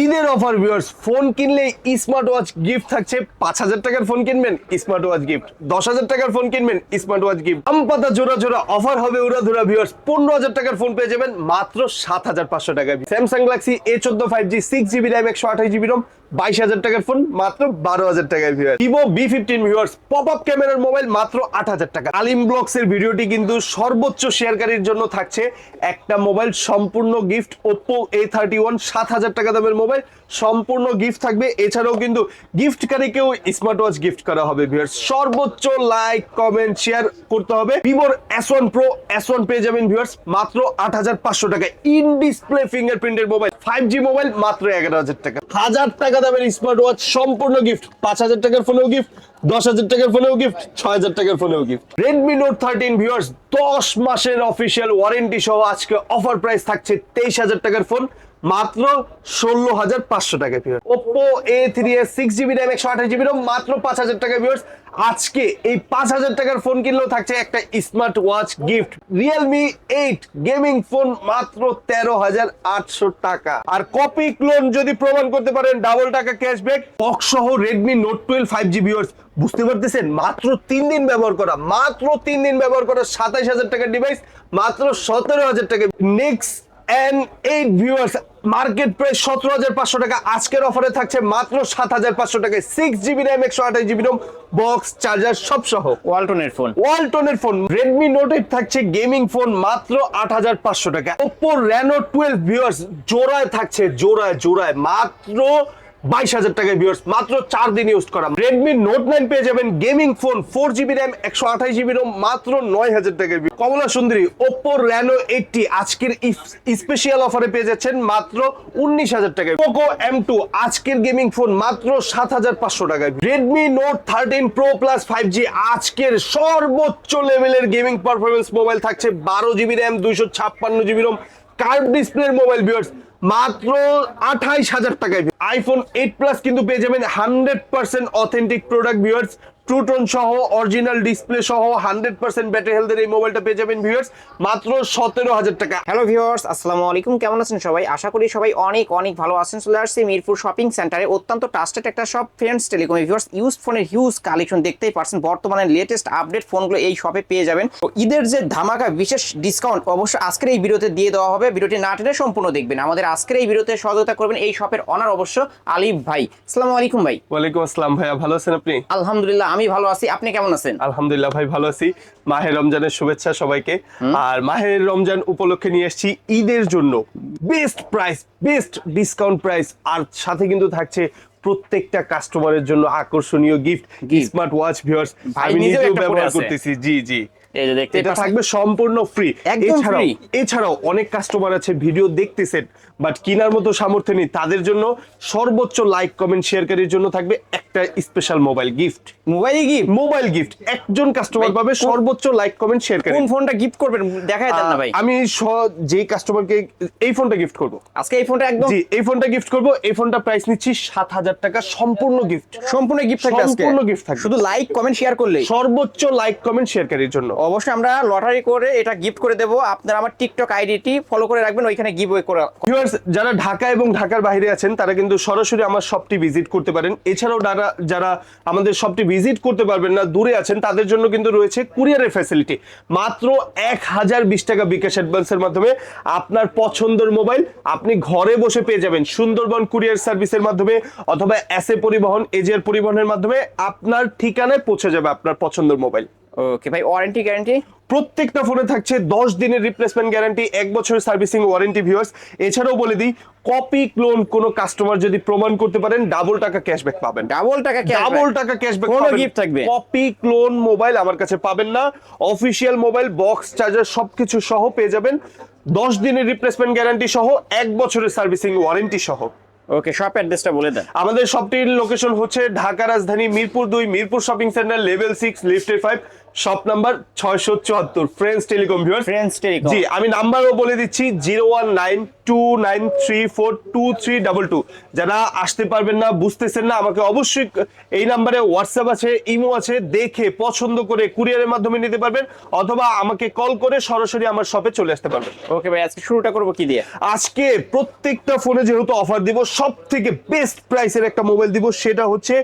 ঈদের offer viewers, phone কিনলে smart watch gift থাকছে। পাঁচ হাজার টাকার ফোন কিনবেন স্মার্ট ওয়াচ গিফট। দশ হাজার টাকার ফোন কিনবেন স্মার্ট ওয়াচ গিফট। আম পাতা জোড়া জোড়া অফার হবে উড়া ধুরা ভিউয়ার্স, পনেরো হাজার টাকার ফোন পেয়ে যাবেন মাত্র সাত হাজার পাঁচশো টাকায় স্যামসাং গ্যালাক্সি এ চোদ্দ five G six GB RAM একশো আঠাশ জিবি রোম বাইশ হাজার টাকার ফোন, মাত্র বারো হাজার টাকায় viewer Vivo V fifteen viewers pop up ক্যামেরার মোবাইল মাত্র আট হাজার টাকা। আলিম ব্লগস এর ভিডিওটি কিন্তু সর্বোচ্চ শেয়ারকারীর জন্য থাকছে একটা মোবাইল সম্পূর্ণ gift Oppo A thirty one সাত হাজার টাকা দামের মোবাইল সম্পূর্ণ গিফট থাকবে। এছাড়াও কিন্তু গিফটকারীকেও স্মার্ট ওয়াচ গিফট করা হবে ভিউয়ার্স সর্বোচ্চ লাইক কমেন্ট শেয়ার করতে হবে। ভিভোর S one pro S one পেয়ে যাবেন ভিউয়ার্স মাত্র আট হাজার পাঁচশো টাকা। ইন ডিসপ্লে ফিঙ্গারপ্রিন্টের মোবাইল ফাইভ জি মোবাইল মাত্র এগারো হাজার টাকা। হাজার টাকা দামের স্মার্ট ওয়াচ সম্পূর্ণ গিফট পাঁচ হাজার টাকার ফোনেও গিফট দশ হাজার টাকার ফোনেও গিফট ছয় হাজার টাকার ফোনেও gift Redmi Note thirteen viewers দশ মাসের অফিসিয়াল ওয়ারেন্টি সহ আজকে অফার প্রাইস থাকছে তেইশ হাজার টাকার ফোন মাত্র ষোলো হাজার পাঁচশো টাকা viewer Oppo A three S six GB RAM একশো আঠাশ জিবি মাত্র পাঁচ হাজার টাকা ভিউয়ার্স আজকে এই পাঁচ হাজার টাকার ফোন কিনলেও থাকছে একটা smart watch gift Realme eight gaming phone মাত্র তেরো হাজার আটশো টাকা। আর কপি ক্লোন যদি প্রমাণ করতে পারেন ডাবল টাকা ক্যাশব্যাক বক্স সহ Redmi Note twelve five G viewers বুঝতে পারতেছেন? মাত্র তিন দিন ব্যবহার করা, মাত্র তিন দিন ব্যবহার করা সাতাইশ হাজার টাকার ডিভাইস মাত্র সতেরো হাজার টাকা। Next N eight viewers market price সতেরো হাজার পাঁচশো টাকা। আজকের অফারে থাকছে মাত্র সাত হাজার পাঁচশো টাকায় সিক্স জিবি র্যাম একশো আঠাশ জিবি রোম বক্স চার্জার সব সহ ওয়ালটনের ফোন ওয়ালটনের ফোন রেডমি নোট এইট থাকছে গেমিং ফোন মাত্র আট হাজার পাঁচশো টাকা। ওপো রেনো টুয়েলভ ভিউয়ার্স জোড়ায় থাকছে জোড়ায় জোড়ায় মাত্র বাইশ হাজার টাকায় ভিউয়ার্স মাত্র চার দিন ইউজ করা। রেডমি নোট নাইন পেয়ে যাবেন gaming phone four GB RAM একশো আঠাশ জিবি রোম মাত্র নয় হাজার টাকায়। কমলা সুন্দরী ওপো রেনো এইটটি আজকের স্পেশাল অফারে পেয়ে যাচ্ছেন মাত্র উনিশ হাজার টাকায় পোকো এম টু আজকের গেমিং ফোন মাত্র সাত হাজার পাঁচশো টাকায় Redmi Note thirteen pro plus five G আজকের সর্বোচ্চ লেভেলের গেমিং পারফরমেন্স মোবাইল থাকছে, বারো জিবি র্যাম দুইশো ছাপ্পান্ন জিবি রোম কার্ভ ডিসপ্লের মোবাইল ভিউয়ার্স মাত্র আঠাইশ হাজার টাকায় আইফোন এইট প্লাস কিন্তু পেয়ে যাবেন hundred percent authentic product viewers true tone সহ অরিজিনাল ডিসপ্লে সহ হান্ড্রেড পার্সেন্ট ব্যাটারি হেলথের এই মোবাইলটা পেয়ে যাবেন ভিউয়ার্স মাত্র সতেরো হাজার টাকা। হ্যালো ভিউয়ার্স আসসালামু আলাইকুম। কেমন আছেন সবাই? আশা করি সবাই অনেক অনেক ভালো আছেন। চলে আসছি মিরপুর শপিং সেন্টারে অত্যন্ত ট্রাস্টেড একটা সব ফ্রেন্ডস টেলিকম ভিউয়ার্স ইউজ ফোনের হিউজ কালেকশন দেখতেই পারছেন। বর্তমানে লেটেস্ট আপডেট ফোনগুলো এই শপে পেয়ে যাবেন। তো ঈদের যে ধামাকা বিশেষ ডিসকাউন্ট অবশ্যই আজকের এই ভিডিওতে দিয়ে দেওয়া হবে। ভিডিওটি না টেনে সম্পূর্ণ দেখবেন। আমাদের আজকের এই ভিডিওতে সহযোগিতা করবেন এই শপের অনার অবশ্য আলিফ ভাই। আসসালামু আলাইকুম ভাই। ওয়ালাইকুম আসসালাম ভাইয়া ভালো আছেন আপনি? আলহামদুলিল্লাহ আমি ভালো আছি আপনি কেমন আছেন? আলহামদুলিল্লাহ ভাই ভালো আছি। মাহের রমজানের শুভেচ্ছা সবাইকে। আর মাহের রমজান উপলক্ষে নিয়ে এসেছি ঈদের জন্য best price best discount price আর সাথে কিন্তু থাকছে প্রত্যেকটা কাস্টমারের জন্য আকর্ষণীয় গিফট স্মার্ট ওয়াচ ভিউয়ার্স আমি নিজেও ব্যবহার করতেছি। জি জি। এটা থাকবে সম্পূর্ণ ফ্রি এছাড়াও এছাড়াও অনেক কাস্টমার আছে ভিডিও দেখতেছেন। বাট কেনার মতো সামর্থ্য নেই। তাদের জন্য সর্বোচ্চ লাইক কমেন্ট শেয়ারকারীর জন্য থাকবে একটা special mobile gift mobile gift mobile gift একজন কাস্টমার পাবে সর্বোচ্চ লাইক কমেন্ট শেয়ার করে কোন ফোনটা গিফট করবেন? দেখাই দেন না ভাই। আমি যেই কাস্টমারকে এই ফোনটা গিফট করব। আজকে এই ফোনটা একদম জি এই ফোনটা গিফট করব। এই ফোনটা প্রাইস নিচ্ছি সাত হাজার টাকা। সম্পূর্ণ গিফট সম্পূর্ণ গিফট থাকবে আজকে? সম্পূর্ণ gift থাকবে। শুধু লাইক কমেন্ট শেয়ার করলে সর্বোচ্চ লাইক কমেন্ট শেয়ারকারীর জন্য। অবশ্যই আমরা লটারি করে এটা গিফট করে দেবো। আপনারা আমার টিকটক আইডিটি ফলো করে রাখবেন। ওইখানে গিভ করে ভিউয়ার্স যারা ঢাকা এবং ঢাকার বাইরে আছেন, তারা কিন্তু সরাসরি আমার শপটি ভিজিট করতে পারেন। এছাড়াও যারা যারা আমাদের শপটি ভিজিট করতে পারবেন না, দূরে আছেন, তাদের জন্য কিন্তু রয়েছে কুরিয়ারের ফ্যাসিলিটি মাত্র এক হাজার বিশ টাকা বিকাশ অ্যাডভান্সের মাধ্যমে আপনার পছন্দের মোবাইল আপনি ঘরে বসে পেয়ে যাবেন। সুন্দরবন কুরিয়ার সার্ভিসের মাধ্যমে অথবা এসএ পরিবহন এজিআর পরিবহনের মাধ্যমে আপনার ঠিকানায় পৌঁছে যাবে আপনার পছন্দের মোবাইল ওকে ভাই ওয়ারেন্টি গ্যারান্টি প্রত্যেকটা ফোনে থাকছে দশ দিনের রিপ্লেসমেন্ট গ্যারান্টি এক বছরের সার্ভিসিং ওয়ারেন্টি ভিউয়ার্স এছাড়াও বলে দিই কপি ক্লোন কোনো কাস্টমার যদি প্রমাণ করতে পারেন ডাবল টাকা ক্যাশব্যাক পাবেন। ডাবল টাকা ডাবল টাকা ক্যাশব্যাক কোনো gift থাকবে? কপি ক্লোন মোবাইল আমার কাছে পাবেন না। অফিসিয়াল মোবাইল বক্স চার্জার সবকিছু সহ পেয়ে যাবেন। দশ দিনের রিপ্লেসমেন্ট গ্যারান্টি সহ এক বছরের সার্ভিসিং ওয়ারেন্টি সহ। ওকে শপ অ্যাড্রেসটা বলে দেন। আমাদের শপটির লোকেশন হচ্ছে ঢাকা রাজধানী মিরপুর দুই Mirpur shopping centre level six লিফটের ফাইভ শপ নাম্বার ছয়শো চুয়াত্তর friends telecom viewer friends telecom জি আমি নাম্বারও বলে দিচ্ছি zero one nine two nine three four two three double two যারা আসতে পারবেন না বুঝতেছেন না আমাকে অবশ্যই এই নাম্বারে হোয়াটসঅ্যাপ আছে ইমো আছে দেখে পছন্দ করে কুরিয়ারের মাধ্যমে নিতে পারবেন অথবা আমাকে কল করে সরাসরি আমার শপে চলে আসতে পারবেন। ওকে ভাই আজকে শুরুটা করব কি দিয়ে? আজকে প্রত্যেকটা ফোনে যেহেতু অফার দিব সব থেকে বেস্ট প্রাইসের একটা মোবাইল দিব সেটা হচ্ছে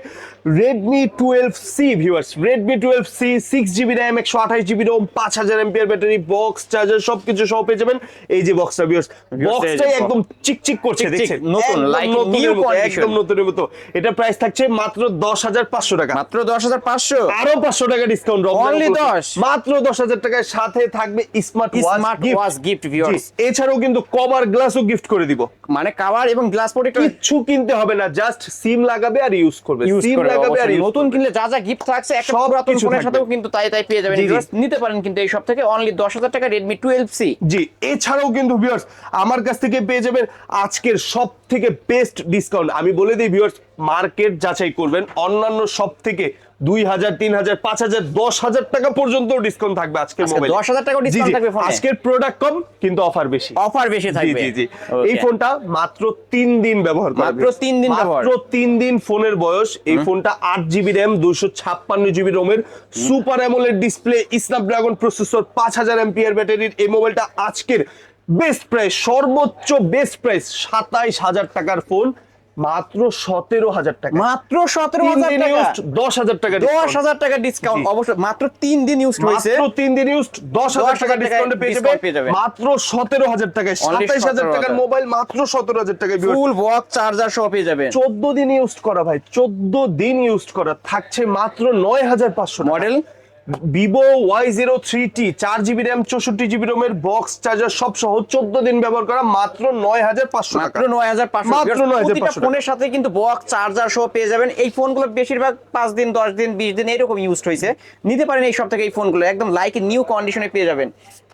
Redmi twelve C viewers Redmi twelve C six GB RAM একশো আঠাশ জিবি রোম পাঁচ হাজার এমপিয়ার ব্যাটারি বক্স চার্জার সবকিছু সহ পেয়ে যাবেন। এই যে বক্সটা ভিউয়ার্স বক্সটাই একদম চিকচিক করছে দেখছেন? নতুন, condition। একদম নতুনের মতো এটা প্রাইস থাকছে মাত্র দশ হাজার পাঁচশো টাকা। মাত্র দশ হাজার পাঁচশো? আরও পাঁচশো টাকা ডিসকাউন্ট Only 10? মাত্র দশ হাজার টাকার সাথে থাকবে smart smart watch gift viewers এছাড়াও কিন্তু কভার গ্লাসও গিফট করে দিব। মানে কাভার এবং গ্লাস কিচ্ছু কিনতে হবে না জাস্ট সিম লাগাবে আর ইউজ করবে। সিম লাগাবে আর নতুন কিনলে যা যা গিফট থাকছে একটা পুরাতন ফোনের সাথেও কিন্তু তাই তাই পেয়ে যাবেন। নিতে পারেন কিন্তু এই সব থেকে অনলি দশ হাজার টাকা রেডমি টুয়েলভ সি জি এছাড়াও কিন্তু ভিউয়ার্স আমার কাছ থেকে পেয়ে যাবেন আজকের সব থেকে বেস্ট ডিসকাউন্ট আমি বলে দিই ভিউয়ার্স মার্কেট যাচাই করবেন। অন্যান্য সব থেকে দুই হাজার তিন হাজার পাঁচ হাজার দশ হাজার টাকা পর্যন্ত ডিসকাউন্ট থাকবে আজকের আজকে মোবাইল 10,000 টাকাও discount থাকবে ফোনে? আজকের প্রোডাক্ট কম কিন্তু অফার বেশি। অফার বেশি থাকবে। জি জি এই ফোনটা মাত্র তিন দিন ব্যবহার করা মাত্র তিন দিন। মাত্র তিন দিন ফোনের বয়স। এই ফোনটা আট জিবি র্যাম দুশো ছাপ্পান্ন জিবি রোমের super AMOLED display Snapdragon processor পাঁচ হাজার এমপিআর ব্যাটারির এই মোবাইলটা আজকের বেস্ট প্রাইস সর্বোচ্চ বেস্ট প্রাইস সাতাইশ হাজার টাকার ফোন মাত্র সতেরো হাজার টাকা। মাত্র সতেরো হাজার টাকা। দশ হাজার টাকা দশ হাজার টাকা ডিসকাউন্ট। অবশ্যই মাত্র তিন দিন ইউজ হয়েছে। তিন দিন ইউজ দশ হাজার টাকা ডিসকাউন্টে পেয়ে যাবে। যাবে। মাত্র সতেরো হাজার টাকায় সাতাইশ হাজার টাকার মোবাইল মাত্র সতেরো হাজার টাকায়। ফুল বক্স চার্জার সহ পেয়ে যাবেন। চোদ্দ দিন ইউজ করা ভাই চোদ্দ দিন ইউজ করা। থাকছে মাত্র নয় হাজার পাঁচশো model Vivo Y zero three T চার জিবি র্যাম চৌষট্টি জিবি রোমের বক্স চার্জার সব সহ চোদ্দ দিন ব্যবহার করা মাত্র নয় হাজার পাঁচশো টাকা। মাত্র নয় হাজার পাঁচশো মাত্র 9,500 ফোনের সাথে কিন্তু বক্স চার্জার সহ পেয়ে যাবেন। এই ফোনগুলো বেশিরভাগ পাঁচ দিন দশ দিন বিশ দিন এরকম ইউজ হয়েছে। নিতে পারেন এই সব থেকে এই ফোনগুলো একদম লাইক নিউ কন্ডিশনে পেয়ে যাবেন।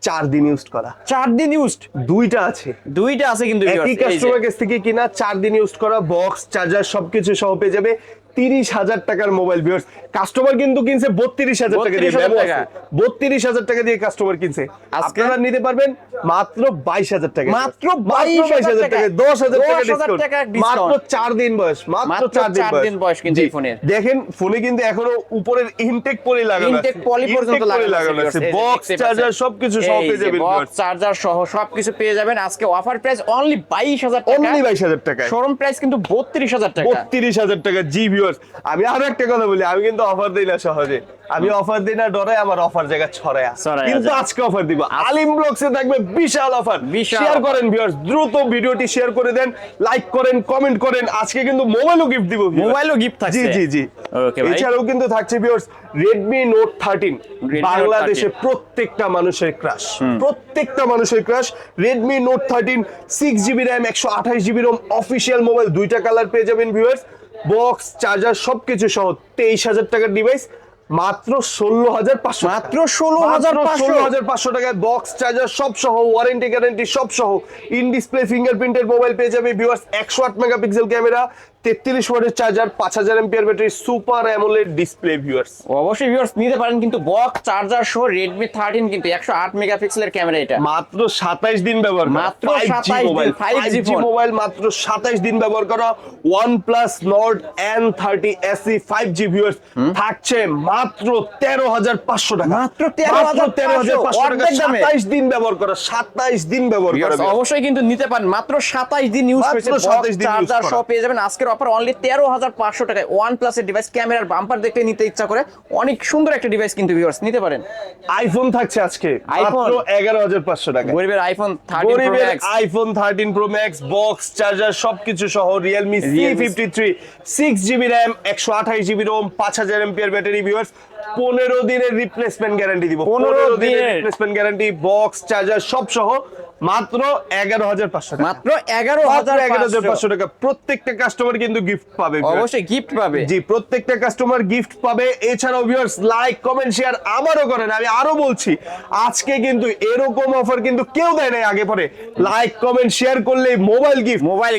চার দিন ইউজ করা। চার দিন ইউজড দুইটা আছে। দুইটা আছে কিন্তু একই এই কাস্টমার কাছ থেকে কিনা চার দিন ইউজ করা বক্স চার্জার সবকিছু সহ পেয়ে যাবে। তিরিশ হাজার টাকার মোবাইল ভিউয়ার্স কাস্টমার কিন্তু কিনছে বত্রিশ হাজার টাকা দিয়ে 32,000 মেমো টাকা। আছে। বত্রিশ হাজার টাকা দিয়ে কাস্টমার কিনছে। আপনারা নিতে পারবেন মাত্র বাইশ হাজার টাকা। মাত্র 22,000 টাকা। দশ হাজার টাকা 10,000 ডিসকাউন্ট টাকা discount। মাত্র চার দিন বয়স মাত্র চার দিন বয়স। কিন্তু ফোনের। দেখেন ফোনে কিন্তু এখনও উপরের ইনটেক পলি লাগানো ইনটেক পলি পর্যন্ত লাগানো আছে বক্স চার্জার সবকিছু সহ পেয়ে যাবেন বক্স চার্জার সহ সবকিছু পেয়ে যাবেন। আজকে অফার প্রাইস অনলি বাইশ হাজার টাকা। অনলি বাইশ হাজার টাকা শোরুম প্রাইস কিন্তু বত্রিশ হাজার টাকা। বত্রিশ হাজার টাকা জি ভিউয়ার্স আমি আরও একটা কথা বলি আমি কিন্তু অফার দিই না সহজে। আমি অফার দিই না ডরে আমার অফার জায়গা ছড়ায় ছড়ায়া কিন্তু আজকে অফার দিব। আলিম ব্লগসে থাকবে বিশাল অফার শেয়ার করেন ভিউয়ার্স দ্রুত ভিডিওটি শেয়ার করে দেন লাইক করেন কমেন্ট করেন। আজকে কিন্তু মোবাইলও গিফট দিব মোবাইলও gift থাকছে। জি জি জি। Okay, ভাই। এছাড়াও কিন্তু থাকছে ভিউয়ার্স থার্টিন Note বাংলাদেশে প্রত্যেকটা মানুষের ক্রাশ প্রত্যেকটা মানুষের crush Redmi Note thirteen six GB RAM একশো আঠাশ জিবি রোম অফিসিয়াল মোবাইল দুইটা কালার পেয়ে যাবেন ভিউয়ার্স বক্স চার্জার সবকিছু সহ তেইশ হাজার টাকার ডিভাইস মাত্র ষোলো হাজার পাঁচশো মাত্র ষোলো হাজার ষোলো হাজার পাঁচশো টাকায় বক্স চার্জার সব সহ ওয়ারেন্টি গ্যারেন্টি সব সহ ইন ডিসপ্লে ফিঙ্গারপ্রিন্টের মোবাইল পেয়ে যাবে ভিউয়ার্স একশো আট মেগাপিক্সেল ক্যামেরা তেত্রিশ ওয়াটের চার্জার পাঁচ হাজার MPR battery super AMOLED display viewers অবশ্যই ভিউয়ার্স নিতে পারেন কিন্তু বক্স চার্জার সহ রেডমি থার্টিন কিন্তু একশো আট মেগাপিক্সেলের ক্যামেরা এটা। মাত্র সাতাইশ দিন ব্যবহার মাত্র 5G 27 দিন, মোবাইল 5G 5G মোবাইল মাত্র সাতাইশ দিন ব্যবহার করা। OnePlus Nord N thirty SE five G viewers থাকছে মাত্র তেরো হাজার পাঁচশো টাকা। মাত্র 13,500 তেরো হাজার পাঁচশো টাকা। সাতাইশ দিন ব্যবহার করা। সাতাইশ দিন ব্যবহার করা। অবশ্যই কিন্তু নিতে পারেন। মাত্র সাতাইশ দিন ইউজ করেছে 27 দিন চার্জার সহ পেয়ে যাবেন। আজকের অফার অনলি তেরো হাজার পাঁচশো টাকায় ওয়ান প্লাসের ডিভাইস ক্যামেরার বাম্পার দেখতে নিতে ইচ্ছা করে। অনেক সুন্দর একটা ডিভাইস কিন্তু ভিউয়ার্স নিতে পারেন। আইফোন থাকছে আজকে আইফোন এগারো হাজার পাঁচশো টাকা গরিবের আইফোন গরিবের iPhone thirteen pro max box charger সবকিছু সহ Realme C fifty three six GB RAM একশো আঠাশ জিবি রোম পাঁচ হাজার এমপিআর ব্যাটারি ভিউয়ার্স পনেরো দিনের রিপ্লেসমেন্ট গ্যারান্টি দিব। পনেরো দিনের। রিপ্লেসমেন্ট গ্যারান্টি বক্স চার্জার সব সহ মাত্র এগারো হাজার পাঁচশো টাকা। মাত্র এগারো হাজার এগারো হাজার পাঁচশো টাকা। প্রত্যেকটা কাস্টমার কিন্তু গিফট পাবে অবশ্যই গিফট পাবে। জি প্রত্যেকটা কাস্টমার গিফট পাবে। এছাড়াও ভিউয়ার্স লাইক কমেন্ট শেয়ার আমারও করেন। আমি আরও বলছি আজকে কিন্তু এরকম অফার কিন্তু কেউ দেয় নাই আগে পরে। লাইক কমেন্ট শেয়ার করলে মোবাইল গিফট মোবাইল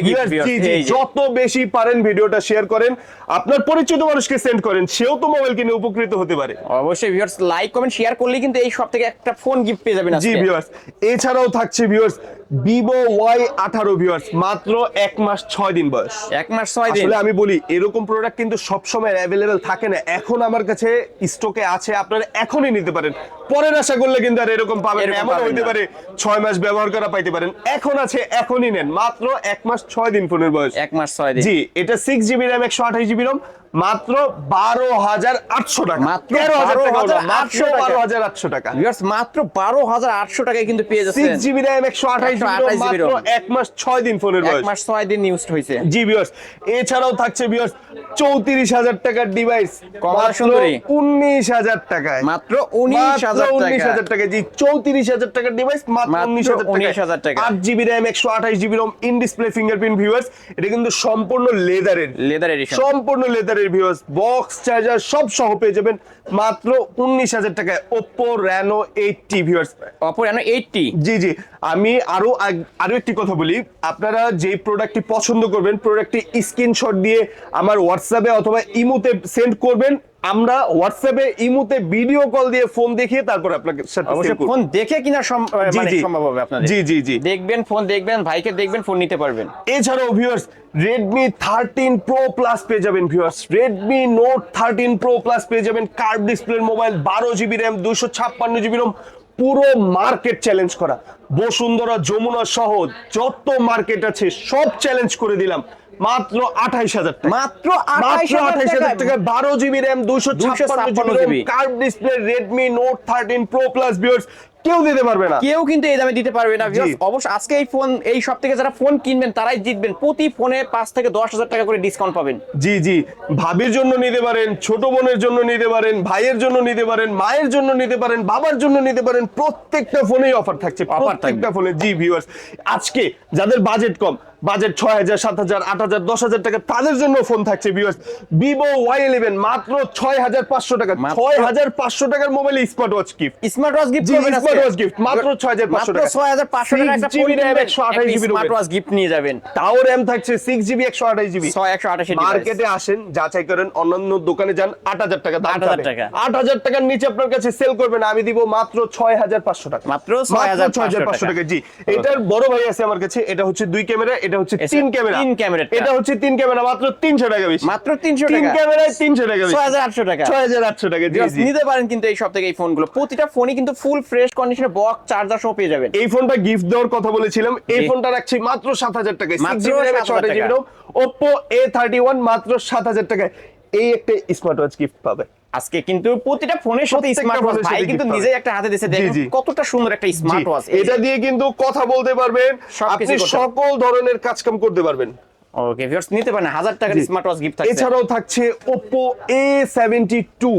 জি জি যত বেশি পারেন ভিডিওটা শেয়ার করেন। আপনার পরিচিত মানুষকে সেন্ড করেন। সেও তো মোবাইল কিনে উপকৃত হতে পারে অবশ্যই ভিউয়ার্স লাইক কমেন্ট শেয়ার করলে কিন্তু এই সব থেকে একটা ফোন গিফট পেয়ে যাবেন জি ভিউয়ার্স এছাড়াও থাকছে ভিউয়ার্স ভিভো ওয়াই আঠারো ভিউয়ার্স মাত্র এক মাস ছয় দিন বয়স। এক মাস ছয় দিন। আমি বলি এরকম প্রোডাক্ট কিন্তু সবসময় অ্যাভেলেবেল থাকে না। এখন আমার কাছে স্টকে আছে আপনারা এখনই নিতে পারেন। পরের আশা করলে কিন্তু আর এরকম পাবেন এমন হইতে পারে ছয় মাস ব্যবহার করা পাইতে পারেন। এখন আছে এখনই নেন। মাত্র এক মাস ছয় দিন ফোনের বয়স। এক মাস ছয় দিন। জি এটা সিক্স জিবি র্যাম একশো আঠাশ জিবি রম মাত্র বারো হাজার আটশো টাকা। মাত্র তেরো হাজার টাকা হলো, 12,800 মাত্র বারো হাজার আটশো টাকা। মাত্র বারো হাজার আটশো টাকায় কিন্তু পেয়ে যাচ্ছেন। সিক্স জিবি র্যাম একশো আঠাশ 128 মাত্র ROM এক মাস ছয় দিন ফোনের এক মাস ছয় দিন ইউজ হয়েছে জি বিয়ার্স এছাড়াও থাকছে বিয়ার্স চৌত্রিশ টাকার ডিভাইস কমলা সুন্দরী। উনিশ হাজার টাকায়। মাত্র উনিশ হাজার উনিশ টাকা। হাজার টাকা জি চৌত্রিশ হাজার টাকার ডিভাইস মাত্র মাত্র উনিশ হাজার 19,000 টাকা। আট জিবি র্যাম একশো আঠাশ GB ROM in display fingerprint viewers এটা কিন্তু সম্পূর্ণ লেদারের। লেদার এডিশন সম্পূর্ণ লেদারের ভিউয়ার্স বক্স চার্জার সব সহ পেয়ে যাবেন মাত্র উনিশ হাজার টাকায়। ওপো র্যানো এইটটি ভিউয়ার্স অপর এনো এইটটি জি জি আমি আরও আগ- আরও একটি কথা বলি। আপনারা যে প্রোডাক্টটি পছন্দ করবেন প্রোডাক্টটি স্ক্রিনশট দিয়ে আমার হোয়াটসঅ্যাপে অথবা ইমোতে সেন্ড করবেন। আমরা হোয়াটসঅ্যাপে ইমোতে ভিডিও কল দিয়ে ফোন দেখিয়ে তারপর আপনাকে সাথে অবশ্যই ফোন দেখে কিনা মানে। সম্ভব হবে আপনাদের। জি জি জি। দেখবেন ফোন দেখবেন ভাইকে দেখবেন ফোন নিতে পারবেন। এছাড়াও viewers Redmi thirteen pro plus পেয়ে যাবেন viewers Redmi Note thirteen pro plus পেয়ে যাবেন। কার্ভ ডিসপ্লের মোবাইল বারো জিবি র্যাম দুশো ছাপ্পান্ন জিবি রম পুরো মার্কেট চ্যালেঞ্জ করা। বসুন্ধরা যমুনা সহ যত মার্কেট আছে সব চ্যালেঞ্জ করে দিলাম। মাত্র আঠাইশ হাজার মাত্র আঠাইশ হাজার টাকা বারো জিবি র্যাম দুশো ছাপ্পান্ন 256 GB card curve display Redmi Note thirteen pro plus viewers কেউ দিতে পারবে না। কেউ কিন্তু এই দামে দিতে পারবে না। অবশ্য আজকে এই ফোন এই সব থেকে যারা ফোন কিনবেন তারাই জিতবেন। প্রতি ফোনে পাঁচ থেকে দশ হাজার টাকা করে ডিসকাউন্ট পাবেন। জি জি। ভাবির জন্য নিতে পারেন ছোট বোনের জন্য নিতে পারেন ভাইয়ের জন্য নিতে পারেন মায়ের জন্য নিতে পারেন বাবার জন্য নিতে পারেন প্রত্যেকটা ফোনেই অফার থাকছে প্রত্যেকটা ফোনে জি ভিউয়ার্স আজকে যাদের বাজেট কম বাজেট ছয় হাজার সাত হাজার আট হাজার দশ হাজার টাকা। তাদের জন্য ফোন থাকছে ভিউয়ার্স ভিভো ওয়াই ইলেভেন মাত্র ছয় হাজার পাঁচশো টাকা। ছয় হাজার পাঁচশো টাকার mobile smart watch gift smart watch gift smart watch gift, মাত্র 6,500 মাত্র টাকা। 6500 টাকা একটা 6 GB ফোন RAM, কিনবেন, 128 একটা GB স্মার্ট ওয়াচ গিফট নিয়ে যাবেন। তাও র্যাম থাকছে সিক্স জিবি একশো আঠাশ জিবি 6128 এর মার্কেটে আসেন যাচাই করেন অন্যান্য দোকানে যান আট হাজার টাকা দাম 8,000 টাকা। আট হাজার টাকার নিচে আপনার কাছে সেল করবেন আমি দিব মাত্র ছয় হাজার পাঁচশো টাকা। মাত্র 6,500 পাঁচশো টাকা জি। এটার বড় ভাই আছে আমার কাছে এটা হচ্ছে দুই ক্যামেরা এটা হচ্ছে তিন ক্যামেরা। তিন ক্যামেরাটা। এটা হচ্ছে তিন ক্যামেরা মাত্র তিনশো টাকা বেশি। মাত্র 300 তিন ক্যামেরায় তিনশো টাকা বেশি। 6800 টাকা। ছয় হাজার আটশো টাকা জি নিতে পারেন কিন্তু এই সব থেকে এই ফোনগুলো। প্রতিটা ফোনই কিন্তু ফুল ফ্রেশ কন্ডিশনে বক্স চার্জার সহ পেয়ে যাবেন। এই ফোনটা গিফট দেওয়ার কথা বলেছিলাম। এই ফোনটা রাখছি মাত্র সাত হাজার টাকায়। মাত্র 7,000 টাকা। থার্টি ওয়ান মাত্র সাত হাজার টাকায়। এই একটা স্মার্ট ওয়াচ গিফট পাবে। আজকে কিন্তু প্রতিটা ফোনের সাথে স্মার্ট ওয়াচ ভাই কিন্তু নিজে নিজেই একটা হাতে দিয়েছে। দেখেন কতটা সুন্দর একটা স্মার্ট ওয়াচ এটা দিয়ে কিন্তু কথা বলতে পারবেন আপনি সকল ধরনের কাজ কাম করতে পারবেন। ওকে ভিউয়ার্স নিতে পারেন হাজার টাকার স্মার্ট ওয়াচ গিফট থাকছে। এছাড়াও থাকছে seventy two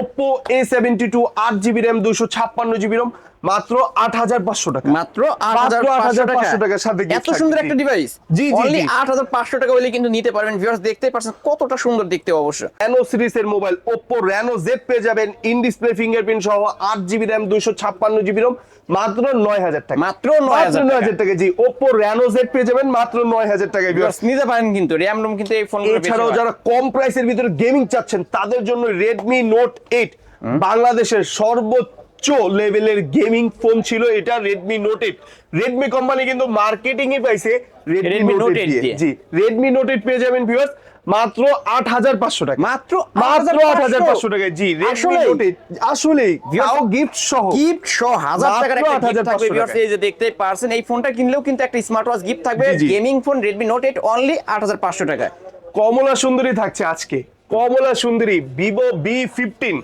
Oppo A seventy two আট জিবি র্যাম দুশো ছাপ্পান্ন জিবি রম মাত্র আট হাজার পাঁচশো টাকা। মাত্র 8500 টাকার সাথে এত সুন্দর একটা ডিভাইস জি, জি, অনলি জি। 8500 টাকা হলে কিন্তু নিতে পারবেন। ভিউয়ার্স দেখতেই পারছেন কতটা সুন্দর দেখতে অবশ্য। র্যানো সিরিজের মোবাইল ওপো র্যানো জেড পেয়ে যাবেন। ইন ডিসপ্লে ফিঙ্গারপ্রিন্ট সহ আট জিবি র্যাম দুইশো ছাপ্পান্ন জিবি রম মাত্র নয় হাজার টাকা। মাত্র নয় হাজার টাকা। জি ওপো র্যানো জেড পেয়ে যাবেন। মাত্র নয় হাজার টাকায় ভিউয়ার্স নিতে পারেন কিন্তু। র্যাম রোম কিন্তু এই ফোনগুলো এছাড়াও যারা কম প্রাইসের ভিতরে গেমিং চাচ্ছেন তাদের জন্য রেডমি নোট এইট বাংলাদেশের সর্বোচ্চ লেভেলের গেমিং ফোন ছিল এটা Redmi Note eight Redmi company কিন্তু মার্কেটিং এ পাইছে রেডমি নোট এইট 8 দিয়ে। দিয়ে। জি রেডমি নোট এইট পেয়ে যাবেন ভিউয়ার্স মাত্র আট হাজার পাঁচশো টাকা। মাত্র মাত্র আট হাজার পাঁচশো টাকায়। জি রেডমি? নোট এইট তাও গিফট সহ। গিফট সহ হাজার টাকার একটা গিফট থাকবে। ভিউয়ার্স এই যে দেখতেই পারছেন এই ফোনটা কিনলেও কিন্তু একটা স্মার্ট ওয়াচ গিফট থাকবে। Gaming phone Redmi Note 8 only 8500 টাকায়। কমলা সুন্দরী থাকছে আজকে। কমলা সুন্দরী ভিভো বি ফিফটিন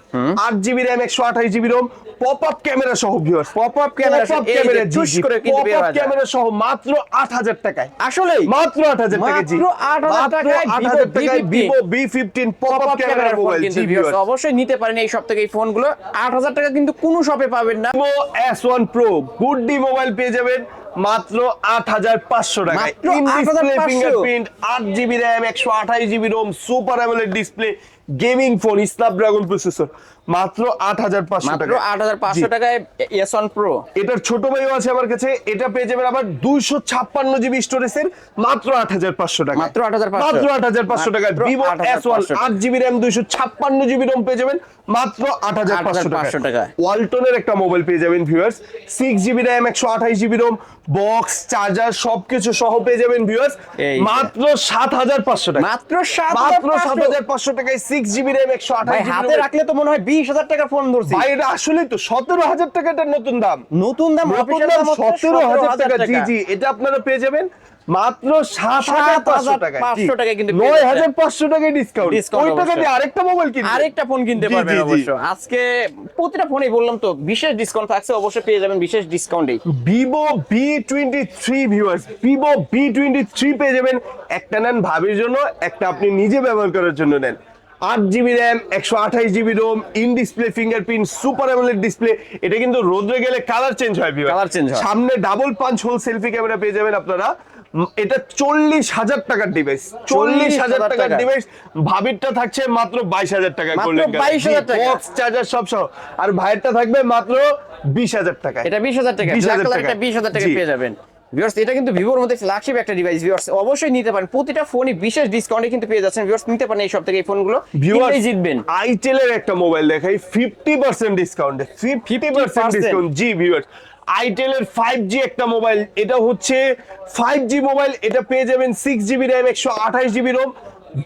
আট জিবি র্যাম একশো আঠাশ GB ROM pop up camera সহ viewers pop up camera pop camera choose করে কিন্তু বের ক্যামেরা সহ মাত্র আট হাজার টাকায়। আসলে মাত্র আট হাজার টাকা জি মাত্র 8,000 টাকায় Vivo V fifteen pop up camera mobile জি ভিউয়ার্স অবশ্যই নিতে পারেন এই সব থেকে এই ফোনগুলো 8000 টাকা কিন্তু কোনো শপে পাবেন না। Vivo S one pro good D mobile পেয়ে যাবেন। মাত্র আট হাজার পাঁচশো টাকা মাত্র 8,500 ফিঙ্গারপ্রিন্ট আট জিবি র্যাম একশো আঠাশ GB ROM super AMOLED display gaming phone Snapdragon processor মাত্র আট হাজার পাঁচশো টাকা আট হাজার পাঁচশো টাকায় এস ওয়ান প্রো এটার ছোট ভাইও আছে আমার কাছে এটা পেয়ে যাবেন আবার দুইশো ছাপ্পান্ন জিবি স্টোরেজের মাত্র আট হাজার পাঁচশো টাকা মাত্র 8,500 মাত্র আট হাজার পাঁচশো টাকা ভিভো এস ওয়ান আট জিবি র্যাম দুইশো ছাপ্পান্ন জিবি রোম পেয়ে যাবেন মাত্র আট হাজার পাঁচশো 8,500 টাকা। ওয়ালটনের একটা মোবাইল পেয়ে যাবেন ভিউয়ার্স সিক্স জিবি র্যাম একশো আঠাশ জিবি রোম বক্স চার্জার সবকিছু সহ পেয়ে যাবেন ভিউয়ার্স মাত্র সাত হাজার পাঁচশো টাকা মাত্র সাত হাজার পাঁচশো টাকায় সিক্স জিবি র্যাম একশো আঠাশ হাতে রাখলে তো মনে হয় বিশ হাজার টাকার ফোন ধরছি। ভাই এটা আসলেই তো সতেরো হাজার টাকা নতুন দাম। নতুন দাম নতুন দাম দাম সতেরো হাজার টাকা। জি জি এটা আপনারা পেয়ে যাবেন মাত্র সাত হাজার পাঁচশো টাকা 7,500 টাকায় কিন্তু নয় হাজার পাঁচশো টাকায় ডিসকাউন্ট ওই টাকা দিয়ে আরেকটা মোবাইল কিনবেন আরেকটা ফোন কিনতে পারবেন। অবশ্য। আজকে প্রতিটা ফোনেই বললাম তো বিশেষ ডিসকাউন্ট থাকছে অবশ্যই পেয়ে যাবেন বিশেষ ডিসকাউন্টেই Vivo V twenty three viewers Vivo V twenty three পেয়ে যাবেন। একটা নেন ভাবির জন্য একটা আপনি নিজে ব্যবহার করার জন্য নেন। আট জিবি র্যাম একশো আঠাশ GB ROM in display fingerprint super AMOLED display. এটা কিন্তু রোদ্রে গেলে কালার চেঞ্জ হয়। Colour change হয়। সামনে ডাবল পাঁচ হোল সেলফি ক্যামেরা পেয়ে যাবেন আপনারা। এটা চল্লিশ হাজার টাকার ডিভাইস চল্লিশ হাজার টাকার ডিভাইস ভাবিরটা থাকছে মাত্র বাইশ হাজার টাকা করলেন 22,000 টাকা। চার্জার সব সহ। আর ভাইয়েরটা থাকবে মাত্র বিশ হাজার টাকা এটা বিশ হাজার টাকা। 20,000 ব্ল্যাক কালার টাকা। বিশ হাজার টাকা পেয়ে যাবেন। ভিউয়ার্স এটা কিন্তু ভিভোর মধ্যে ফ্ল্যাগশিপ একটা ডিভাইস ভিউয়ার্স অবশ্যই নিতে পারেন। প্রতিটা ফোনই বিশেষ ডিসকাউন্টে কিন্তু পেয়ে যাচ্ছেন। ভিউয়ার্স নিতে পারেন এই সব থেকে এই ফোনগুলো ভিউয়ার্স জিতবেন। আইটেলের একটা মোবাইল দেখাই fifty percent discount fifty percent 50% discount জি ভিউয়ার্স আইটেলের ফাইভ জি একটা মোবাইল এটা হচ্ছে ফাইভ জি মোবাইল এটা পেয়ে যাবেন সিক্স জিবি র্যাম একশো আঠাশ জিবি রোম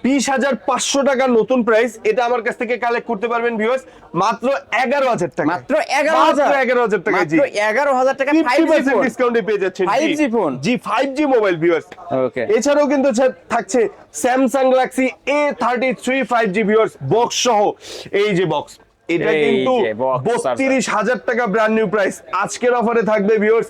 বিশ হাজার পাঁচশো টাকার নতুন প্রাইস এটা আমার কাছ থেকে কালেক্ট করতে পারবেন ভিউয়ার্স মাত্র এগারো হাজার টাকা। মাত্র এগারো হাজার। এগারো হাজার টাকা জি। এগারো হাজার টাকা ফাইভ ফিফটি জি পার্সেন্ট ডিসকাউন্টে পেয়ে যাচ্ছেন 5G ফোন? জি five G mobile viewers okay এছাড়াও কিন্তু থাকছে Samsung Galaxy A thirty three five G viewers box সহ। এই যে বক্স এটা কিন্তু বত্রিশ হাজার টাকা ব্র্যান্ড নিউ প্রাইস আজকের অফারে থাকবে ভিউয়ার্স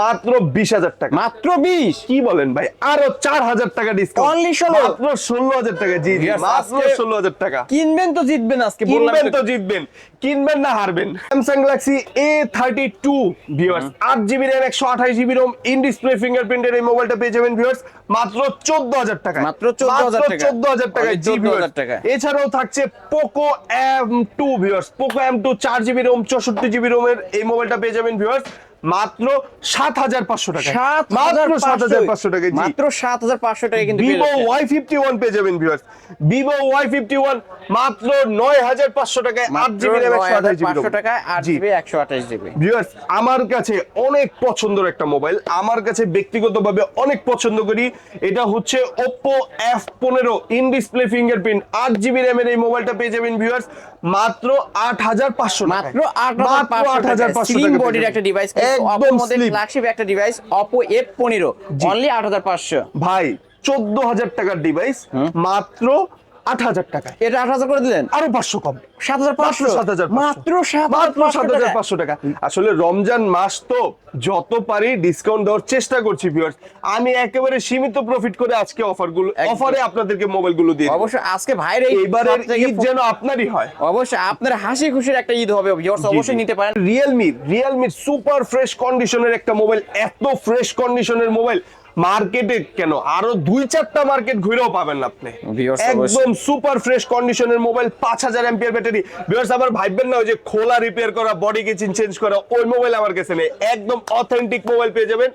মাত্র বিশ হাজার টাকা। মাত্র বিশ? কি বলেন ভাই? আরও চার হাজার টাকা ডিসকাউন্ট Only 16 মাত্র ষোলো হাজার টাকা জি জি মাত্র ষোলো হাজার টাকা। কিনবেন তো জিতবেন আজকে কিনবেন তো। জিতবেন। কিনবেন না হারবেন। Samsung Galaxy A thirty two viewers আট জিবি র্যাম একশো আঠাশ জিবি রোম ইন ডিসপ্লে ফিঙ্গারপ্রিন্টের এই মোবাইলটা পেয়ে যাবেন ভিউয়ার্স মাত্র চোদ্দ হাজার টাকা মাত্র 14,000 টাকা। চোদ্দ হাজার টাকা Only জি 14,000 ভিউয়ার্স টাকা। এছাড়াও থাকছে Poco M two viewers Poco M two চার জিবি রোম চৌষট্টি জিবি রোমের এই মোবাইলটা পেয়ে যাবেন ভিউয়ার্স মাত্র সাত হাজার পাঁচশো টাকা সাত মাত্র হাজার সাত হাজার পাঁচশো টাকা মাত্র সাত হাজার পাঁচশো টাকা কিন্তু ভিভো ওয়াই ফিফটি ওয়ান পেয়ে যাবেন viewers Vivo Y fifty one মাত্র নয় হাজার পাঁচশো টাকায় আট জিবি র্যাম একশো আঠাশ জিবি 9,500 টাকায় আট জিবি একশো আঠাশ জিবি ভিউয়ার্স আমার কাছে অনেক পছন্দের একটা মোবাইল আমার কাছে ব্যক্তিগতভাবে অনেক পছন্দ করি। এটা হচ্ছে Oppo এফ পনেরো ইন ডিসপ্লে ফিঙ্গারপ্রিন্ট আট জিবি র্যামের এই মোবাইলটা পেয়ে যাবেন ভিউয়ার্স মাত্র আট হাজার পাঁচশো মাত্র আট হাজার পাঁচশো টাকা বডির একটা ডিভাইস একদম ফ্ল্যাগশিপ একটা ডিভাইস অপো এফ পনেরো। অনলি আট হাজার পাঁচশো। ভাই চোদ্দ হাজার টাকার ডিভাইস মাত্র আট হাজার টাকায়। এটা আট হাজার করে দিলেন? আরও পাঁচশো কম। সাত হাজার পাঁচশো? সাত হাজার মাত্র মাত্র সাত হাজার পাঁচশো টাকা। আসলে রমজান মাস তো যত পারি ডিসকাউন্ট দেওয়ার চেষ্টা করছি ভিউয়ার্স আমি একেবারে সীমিত প্রফিট করে আজকে অফারগুলো অফারে আপনাদেরকে মোবাইলগুলো দিই। অবশ্যই আজকে ভাইয়ের এই এবারের ঈদ যেন আপনারই হয়। অবশ্যই আপনার হাসি খুশির একটা ঈদ হবে ভিউয়ার্স অবশ্যই নিতে পারেন। রিয়েলমি রিয়েলমি সুপার ফ্রেশ কন্ডিশনের একটা মোবাইল এত ফ্রেশ কন্ডিশনের মোবাইল মার্কেটে কেন? আরও দুই চারটা মার্কেট ঘুরেও পাবেন না আপনি। একদম সুপার ফ্রেশ কন্ডিশনের মোবাইল পাঁচ হাজার এম্পিয়ার ব্যাটারি ভিউয়ার্স আবার ভাববেন না ওই যে খোলা রিপেয়ার করা বডি কিচিন চেঞ্জ করা ওই মোবাইল আমার কাছে নেই। একদম অথেন্টিক মোবাইল পেয়ে যাবেন।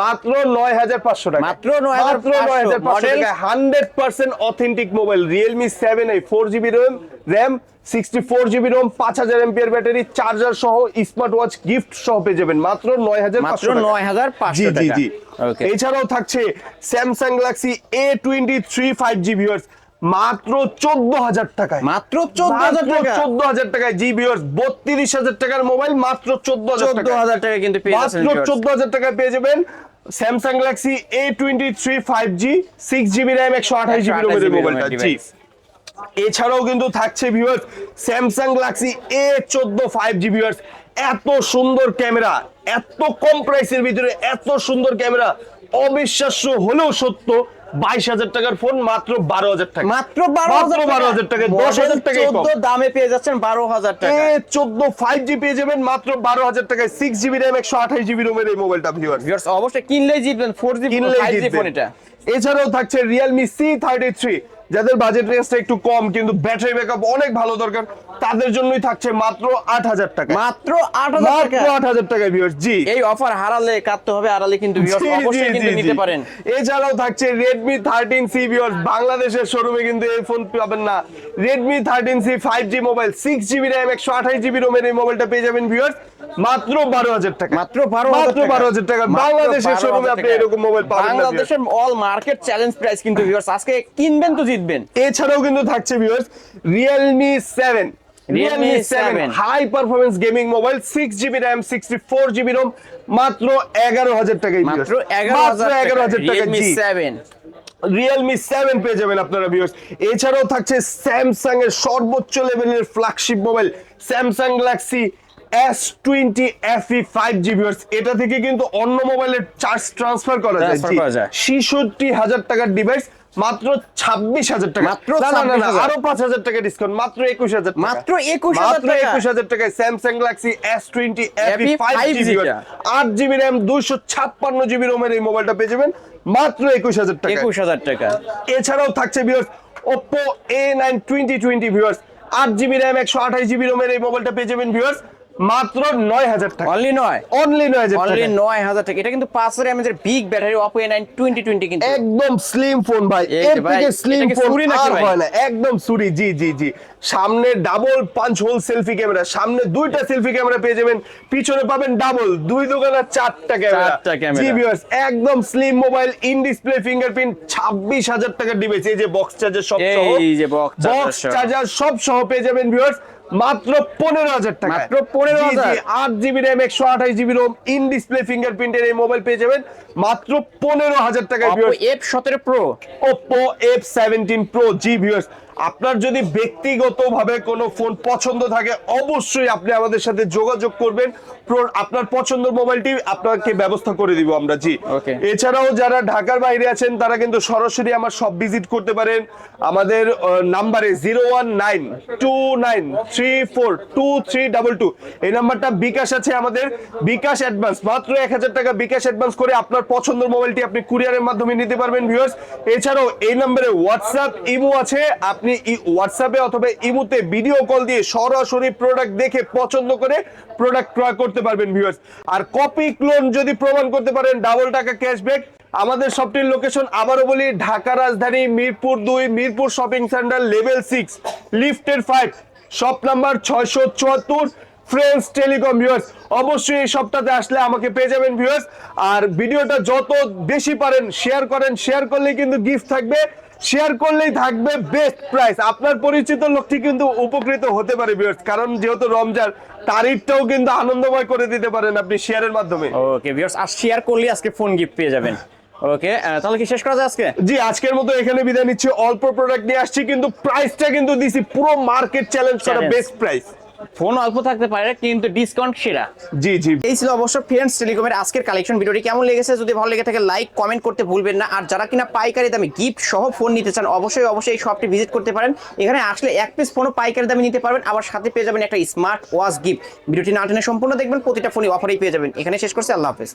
মাত্র নয় হাজার পাঁচশো টাকা মাত্র 9,500 মাত্র নয় হাজার পাঁচশো টাকা hundred percent authentic mobile Realme seven four GB RAM RAM sixty four GB ROM পাঁচ হাজার এমপিয়ার ব্যাটারি চার্জার সহ স্মার্ট ওয়াচ গিফট সহ পেয়ে যাবেন। মাত্র নয় হাজার মাত্র 9,500 জি জি জি। এছাড়াও থাকছে Samsung Galaxy A twenty three five G viewers মাত্র চোদ্দ হাজার টাকায়। মাত্র চোদ্দ হাজার টাকা? চোদ্দ হাজার টাকায় জি বত্রিশ হাজার টাকার মোবাইল মাত্র চোদ্দ হাজার টাকা কিন্তু মাত্র চোদ্দ হাজার টাকায় পেয়ে যাবেন Samsung Galaxy A twenty three five G six GB RAM একশো আঠাশ জিবি মোবাইলটা জি এছাড়াও কিন্তু থাকছে ভিউয়ার্স স্যামসাং গ্যালাক্সি এ চোদ্দ ফাইভ জি ভিউয়ার্স এত সুন্দর ক্যামেরা এত কম প্রাইসের ভিতরে এত সুন্দর ক্যামেরা। অবিশ্বাস্য হলেও সত্য বাইশ হাজার টাকার ফোন মাত্র বারো হাজার টাকা। মাত্র বারো বারো হাজার টাকা দশ হাজার টাকা দামে পেয়ে যাচ্ছেন বারো হাজার টাকা। চোদ্দ ফাইভ জি পেয়ে যাবেন মাত্র বারো হাজার টাকায় সিক্স জিবি র্যাম একশো আঠাশ জিবি রোমের এই মোবাইলটা ভিউয়ার অবশ্যই কিনলেই জিতবেন ফোর জি কিনলেই জিতবেন। ফোন এটা। এছাড়াও থাকছে রিয়েলমি সি থার্টি থ্রি যাদের বাজেট রেঞ্জটা একটু কম কিন্তু ব্যাটারি ব্যাকআপ অনেক ভালো দরকার তাদের জন্যই থাকছে মাত্র আট হাজার টাকা। মাত্র আট হাজার মাত্র টাকা? আট হাজার টাকা ভিউয়ার জি। এই অফার হারালে কাটতে হবে আড়ালে কিন্তু জি, অবশ্যই কিন্তু নিতে পারেন। এছাড়াও থাকছে রেডমি থার্টিন সি ভিউয়ার্স বাংলাদেশের শোরুমে কিন্তু এই ফোন পাবেন না। Redmi thirteen C five G mobile six GB RAM একশো আঠাশ জিবি রোমের এই মোবাইলটা পেয়ে যাবেন ভিউয়ার্স মাত্র বারো হাজার টাকা। মাত্র বারো মাত্র বারো হাজার টাকা। বাংলাদেশের শোরুমে আপনি এরকম মোবাইল পাবেন বাংলাদেশের অল মার্কেট চ্যালেঞ্জ প্রাইস কিন্তু viewers, আজকে কিনবেন তো জিতবেন। এছাড়াও কিন্তু থাকছে viewers Realme seven Realme seven high performance gaming mobile six GB RAM sixty four GB ROM মাত্র এগারো হাজার টাকায় মাত্র এগারো হাজার টাকা রিয়েলমি সেভেন রিয়েলমি সেভেন পেয়ে যাবেন আপনারা ভিউয়ার্স এছাড়াও থাকছে স্যামসাং এর সর্বোচ্চ লেভেলের flagship mobile Samsung Galaxy S twenty FE five G এটা থেকে কিন্তু অন্য মোবাইলের চার্জ ট্রান্সফার করা যায়। ছিষট্টি হাজার টাকার ডিভাইস মাত্র ছাব্বিশ হাজার টাকা। মাত্র না, না, না, না, 26,000 আরও পাঁচ হাজার টাকা ডিসকাউন্ট মাত্র একুশ হাজার মাত্র 21,000 মাত্র একুশ হাজার টাকায় Samsung Galaxy S twenty five 5G G টা। আট জিবি র্যাম দুইশো ছাপ্পান্ন জিবি রোমের এই মোবাইলটা পেয়ে যাবেন মাত্র একুশ হাজার টাকা একুশ হাজার টাকা। এছাড়াও থাকছে ভিউয়ার্স Oppo A9 2020 ভিউয়ার্স আট জিবি র্যাম একশো আঠাশ জিবি রোমের এই মোবাইলটা পেয়ে যাবেন ভিউয়ার্স মাত্র নয় হাজার টাকা। অনলি নয়। অনলি নয় হাজার অনলি নয় হাজার টাকা। এটা কিন্তু পাঁচ হাজার এমএজের big battery Oppo A nine twenty twenty কিন্তু। একদম স্লিম ফোন ভাই। এর থেকে স্লিম ফোন আর হয় না। একদম সুরি জি জি জি। সামনে ডাবল পাঁচ হোল সেলফি ক্যামেরা সামনে দুইটা সেলফি ক্যামেরা পেয়ে যাবেন। পিছনে পাবেন ডাবল দুই দোকানে চারটা ক্যামেরা চারটা ক্যামেরা। জি ভিউয়ার্স একদম slim mobile in display fingerprint ছাব্বিশ হাজার টাকার ডিভাইস এই যে বক্স চার্জার সব সহ এই যে বক্স চার্জার সব সহ। পেয়ে যাবেন ভিউয়ার্স মাত্র পনেরো হাজার টাকা। মাত্র 15,000 আট জিবি র্যাম একশো আঠাশ জিবি রোম ইন ডিসপ্লে ফিঙ্গারপ্রিন্টের এই মোবাইল পেয়ে যাবেন। মাত্র পনেরো হাজার টাকায় এফ সতেরো pro Oppo F seventeen pro জি ভিউয়ার্স আপনার যদি ব্যক্তিগতভাবে কোনো ফোন পছন্দ থাকে অবশ্যই আপনি আমাদের সাথে যোগাযোগ করবেন। আপনার পছন্দের মোবাইলটি আপনাকে ব্যবস্থা করে দিব আমরা জি। এছাড়াও যারা ঢাকার বাইরে আছেন তারা কিন্তু সরাসরি আমার সব ভিজিট করতে পারেন। আমাদের নাম্বারে zero one nine two nine three four two three double two. এই নাম্বারটা বিকাশ আছে আমাদের। বিকাশ অ্যাডভান্স মাত্র এক হাজার টাকা বিকাশ অ্যাডভান্স করে আপনার পছন্দের মোবাইলটি আপনি কুরিয়ারের মাধ্যমে নিতে পারবেন ভিউয়ার্স। এছাড়াও এই নাম্বারে হোয়াটসঅ্যাপ ইমো আছে। আপনি হোয়াটসঅ্যাপে অথবা ইমোতে ভিডিও কল দিয়ে সরাসরি প্রোডাক্ট দেখে পছন্দ করে প্রোডাক্ট ক্রয় করতে পারবেন ভিউয়ার্স আর কপি ক্লোন যদি প্রমাণ করতে পারেন ডাবল টাকা ক্যাশব্যাক আমাদের শপটির লোকেশন আবারও বলি, ঢাকা রাজধানী, মিরপুর দুই, Mirpur shopping centre level six লিফটের ফাইভ শপ নাম্বার ছয়শো চুয়াত্তর ফ্রেন্ডস টেলিকম ভিউয়ার্স অবশ্যই এই সপ্তাহে আসলে আমাকে পেয়ে যাবেন ভিউয়ার্স আর ভিডিওটা যত বেশি পারেন শেয়ার করেন শেয়ার করলেই কিন্তু গিফট থাকবে। শেয়ার করলেই থাকবে বেস্ট প্রাইস আপনার পরিচিত লোকটি কিন্তু উপকৃত হতে পারে ভিউয়ার্স কারণ যেহেতু রমজান তারিখটাও কিন্তু আনন্দময় করে দিতে পারেন আপনি শেয়ারের মাধ্যমে। ওকে ভিউয়ার্স আর শেয়ার করলে আজকে ফোন গিফট পেয়ে যাবেন। ওকে তাহলে কি শেষ করা যায় আজকে? জি আজকের মতো এখানে বিদায় নিচ্ছি। অল্প প্রোডাক্ট নিয়ে আসছি কিন্তু প্রাইসটা কিন্তু দিছি পুরো মার্কেট চ্যালেঞ্জ করা বেস্ট প্রাইস ফোন অল্প থাকতে পারে কিন্তু ডিসকাউন্ট সেরা। জি জি। এই ছিল অবশ্য ফ্রেন্ডস টেলিকমের আজকের কালেকশন ভিডিওটি কেমন লেগেছে যদি ভালো লেগে থাকে লাইক কমেন্ট করতে ভুলবেন না। আর যারা কিনা পাইকারি দামে গিফট সহ ফোন নিতে চান অবশ্যই অবশ্যই এই শপটি ভিজিট করতে পারেন। এখানে আসলে এক পিস ফোনও পাইকারি দামে নিতে পারবেন। আবার সাথে পেয়ে যাবেন একটা স্মার্ট ওয়াচ গিফট ভিডিওটি না টেনে সম্পূর্ণ দেখবেন প্রতিটা ফোনই অফারেই পেয়ে যাবেন। এখানে শেষ করছি। আল্লাহ হাফেজ।